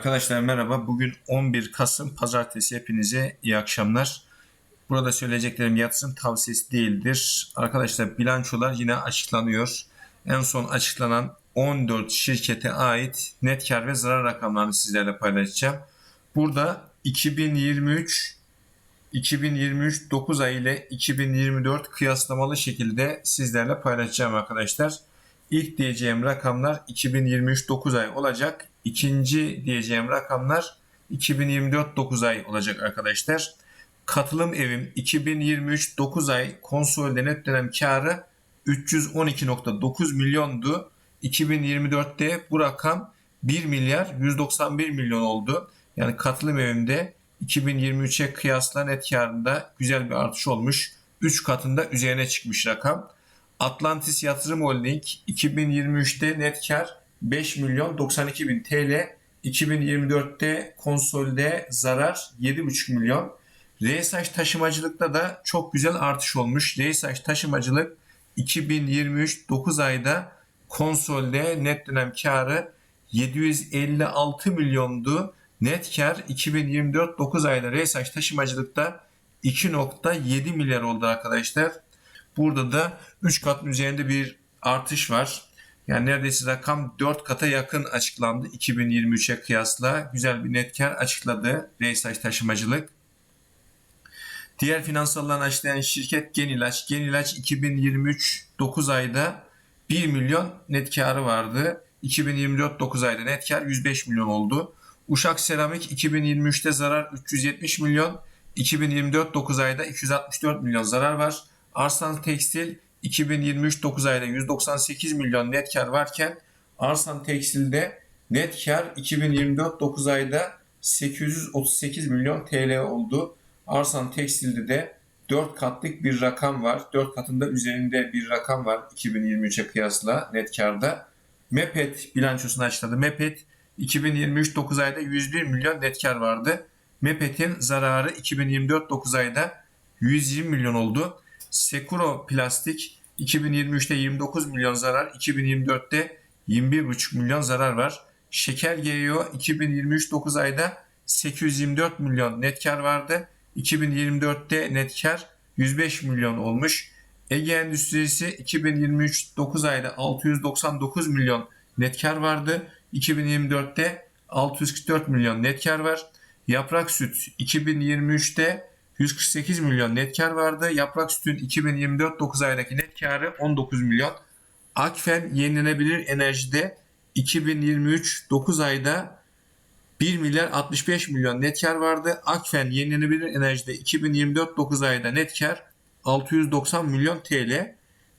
Arkadaşlar merhaba. Bugün 11 Kasım Pazartesi. Hepinize iyi akşamlar. Burada söyleyeceklerim yatırım tavsiyesi değildir. Arkadaşlar bilançolar yine açıklanıyor. En son açıklanan 14 şirkete ait net kar ve zarar rakamlarını sizlerle paylaşacağım. Burada 2023 2023 9 ay ile 2024 kıyaslamalı şekilde sizlerle paylaşacağım arkadaşlar. İlk diyeceğim rakamlar 2023 9 ay olacak. İkinci diyeceğim rakamlar 2024 9 ay olacak arkadaşlar. Katılım evim 2023 9 ay konsolide net dönem karı 312.9 milyondu. 2024'te bu rakam 1 milyar 191 milyon oldu. Yani katılım evimde 2023'e kıyasla net karında güzel bir artış olmuş. 3 katında üzerine çıkmış rakam. Atlantis Yatırım Holding 2023'te net kar 5 milyon 92 bin TL. 2024'te konsolde zarar 7,5 milyon. RSH taşımacılıkta da çok güzel artış olmuş. RSH taşımacılık 2023 9 ayda konsolde net dönem karı 756 milyondu. Net kar 2024 9 ayda RSH taşımacılıkta 2.7 milyar oldu arkadaşlar. Burada da 3 katın üzerinde bir artış var. Yani neredeyse rakam 4 kata yakın açıklandı 2023'e kıyasla. Güzel bir net kar açıkladı RSH taşımacılık. Diğer finansallarını açıklayan şirket Genilaç. Genilaç 2023 9 ayda 1 milyon net karı vardı. 2024 9 ayda net kar 105 milyon oldu. Uşak Seramik 2023'te zarar 370 milyon. 2024 9 ayda 264 milyon zarar var. Arslan Tekstil 2023 9 ayda 198 milyon net kar varken Arslan Tekstil'de net kar 2024 9 ayda 838 milyon TL oldu. Arsan Tekstil'de de 4 katlık bir rakam var. 4 katında üzerinde bir rakam var 2023'e kıyasla net karda. Mepet bilançosunu açıkladı. Mepet 2023 9 ayda 101 milyon net kar vardı. Mepet'in zararı 2024 9 ayda 120 milyon oldu. Sekuro Plastik 2023'te 29 milyon zarar, 2024'te 21,5 milyon zarar var. Şeker GEO 2023 9 ayda 824 milyon net kar vardı. 2024'te net kar 105 milyon olmuş. Ege Endüstrisi 2023 9 ayda 699 milyon net kar vardı. 2024'te 644 milyon net kar var. Yaprak Süt 2023'te 148 milyon net kar vardı. Yaprak Süt'ün 2024 9 aydaki net karı 19 milyon. Akfen yenilenebilir enerjide 2023 9 ayda 1 milyar 65 milyon net kar vardı. Akfen yenilenebilir enerjide 2024 9 ayda net kar 690 milyon TL.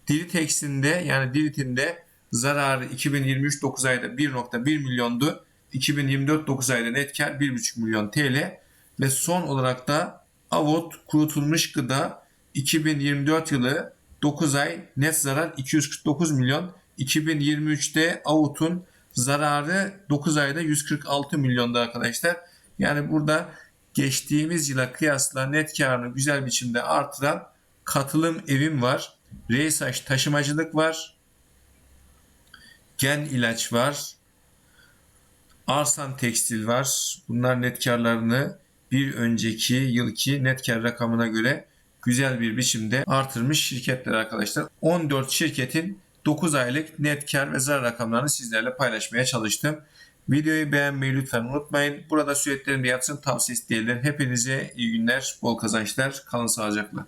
Dilitex'inde yani Dilit'inde zararı 2023 9 ayda 1.1 milyondu. 2024 9 ayda net kar 1.5 milyon TL. Ve son olarak da Avot kurutulmuş gıda 2024 yılı 9 ay net zarar 249 milyon. 2023'te Avut'un zararı 9 ayda 146 milyonda arkadaşlar. Yani burada geçtiğimiz yıla kıyasla net karını güzel biçimde artıran katılım evim var. RSH taşımacılık var. Gen ilaç var. Arsan tekstil var. Bunlar net karlarını bir önceki yılki net kar rakamına göre güzel bir biçimde artırmış şirketler arkadaşlar. 14 şirketin 9 aylık net kar ve zarar rakamlarını sizlerle paylaşmaya çalıştım. Videoyu beğenmeyi lütfen unutmayın. Burada sürekli yatırım tavsiyesi değildir. Hepinize iyi günler, bol kazançlar. Kalın sağlıcakla.